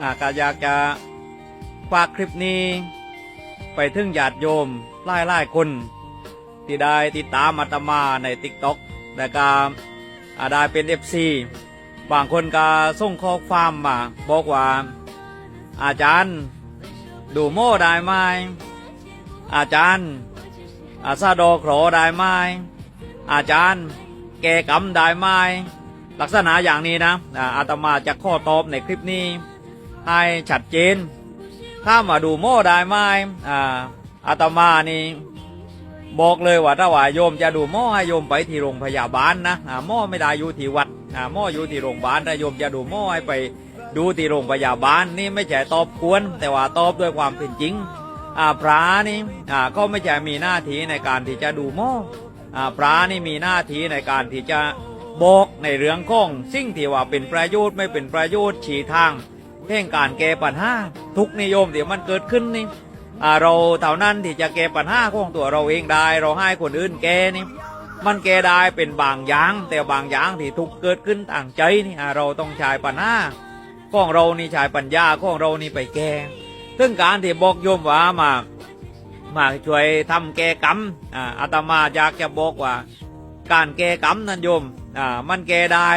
อาก็อยากจะฝากคลิปนี้ ไปถึงญาติโยมหลายหลายๆคน ที่ได้ติดตามอาตมาในติ๊กต็อกแต่ก็อาได้เป็นเอฟซีบางคนก็ส่งข้อความมา บอกว่า อาจารย์ ดูโม่ได้ไหมอาจารย์ อาซาโดโครได้ไหมอาจารย์ แกกำได้ไหม ลักษณะอย่างนี้นะอาตมาจะข้อตอบในคลิปนี้ ให้ชัดเจน ถ้ามาดูโม่ได้ไหมอ่าอาตมานี่บอกเลยว่าถ้าว่าโยมจะดูโม่ให้โยมไปที่โรงพยาบาลนะอ่าโม่ไม่ได้อยู่ที่วัดโม่อยู่ที่โรงพยาบาลถ้าโยมจะดูโม่ให้ไปดูที่โรงพยาบาลนี่ไม่ใช่ตอบกวน แต่ว่าตอบด้วยความเป็นจริงพระนี่ก็ไม่ใช่มีหน้าที่ในการที่จะดูโม่อพระนี่มีหน้าที่ในการที่จะ บอกในเรื่องของสิ่งที่ว่าเป็นประโยชน์ไม่เป็นประโยชน์ชี้ทางเพ่งการแก้ปัญหาทุกนิยมที่มันเกิดขึ้นนี่เราเท่านั้นที่จะแก้ปัญหาของตัวเราเองได้ เราให้คนอื่นแก้นี่มันแก้ได้เป็นบางอย่างแต่บางอย่างที่ทุกเกิดขึ้นต่างใจนี่เราต้องใช้ปัญหาของเรานี่ใช้ปัญญาของเรานี่ไปแก้ซึ่งการที่บอกโยมว่ามามาช่วยทำแก้กรรมอาอาตมาอยากจะบอกว่า การแก้กรรมนั่นโยม อ่า มันแก้ได้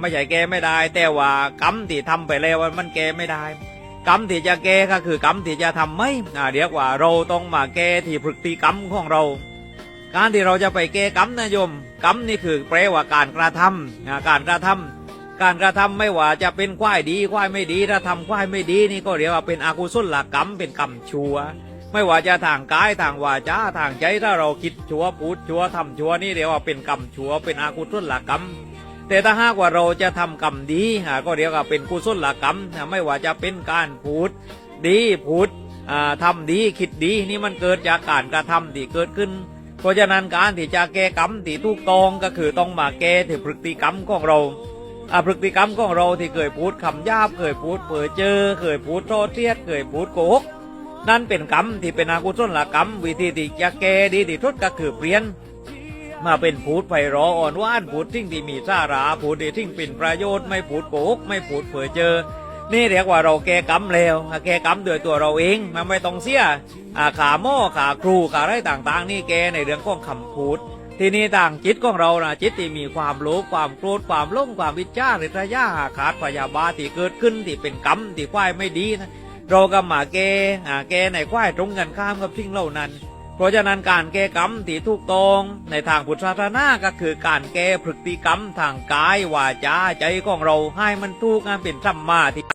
ไม่ใช่แก้ไม่ได้ แต่ว่ากรรมที่ทำไปแล้วมันแก้ไม่ได้ กรรมที่จะแก้ก็คือกรรมที่จะทำไม่ อ่า เรียกว่าเราต้องมาแก้ที่พฤติกรรมของเรา การที่เราจะไปแก้กรรมนะโยม กรรมนี่คือแปลว่าการกระทำอ่าการกระทำการกระทำไม่ว่าจะเป็นควายดีควายไม่ดีถ้าทำควายไม่ดีนี่ก็เรียกว่าเป็นอกุศลกรรมเป็นกรรมชั่ว ไม่ว่าจะทางกายทางวาจาทางใจถ้าเราคิดชั่วพูดชั่วทำชั่วนี่เรียกว่าเป็นกรรมชั่วเป็นอากุศลกรรม แต่ถ้าหากว่าเราจะทำกรรมดีอ่าก็เรียกว่าเป็นกุศลกรรมไม่ว่าจะเป็นการพูดดีพูดอ่าทำดีคิดดีนี่มันเกิดจากการกระทำที่เกิดขึ้น เพราะฉะนั้นการที่จะแก้กรรมที่ถูกต้องก็คือต้องมาแก้ที่พฤติกรรมของเราอ่าพฤติกรรมของเราที่เคยพูดคำหยาบเคยพูดเผยเจอ เคยพูดโทษเทียดเคยพูดโกหก นั่นเป็นกรรมที่เป็นอากุศลกรรม วิธีที่จะแก้ดีที่สุดก็คือเปลี่ยน มาเป็นพูดไพเราะอ่อนว่านพูดทิ้งที่มีสาระพูดที่ทิ้งเป็นประโยชน์ไม่พูดโกกไม่พูดเผยเจอ นี่เรียกว่าเราแก้กรรมแล้วแก้กรรมด้วยตัวเราเองมันไม่ต้องเสียอาขาหม้อขาครูขาอะไรต่างๆ นี่แกในเรื่องของคำพูดทีนี้ต่างจิตของเรานะจิตที่มีความโลภความโกรธความหลงความวิจารณ์ริษยาขาดพยาบาทที่เกิดขึ้นที่เป็นกรรมที่ควายไม่ดีนะ เราก็มาแก้อ่าแก้ในควายตรงกันข้ามกับสิ่งเหล่านั้น เพราะฉะนั้นการแก้กรรมที่ถูกต้องในทางพุทธศาสนาก็คือการแก้พฤติกรรมทางกายวาจาใจของเราให้มันถูกงานเป็นธรรมะที่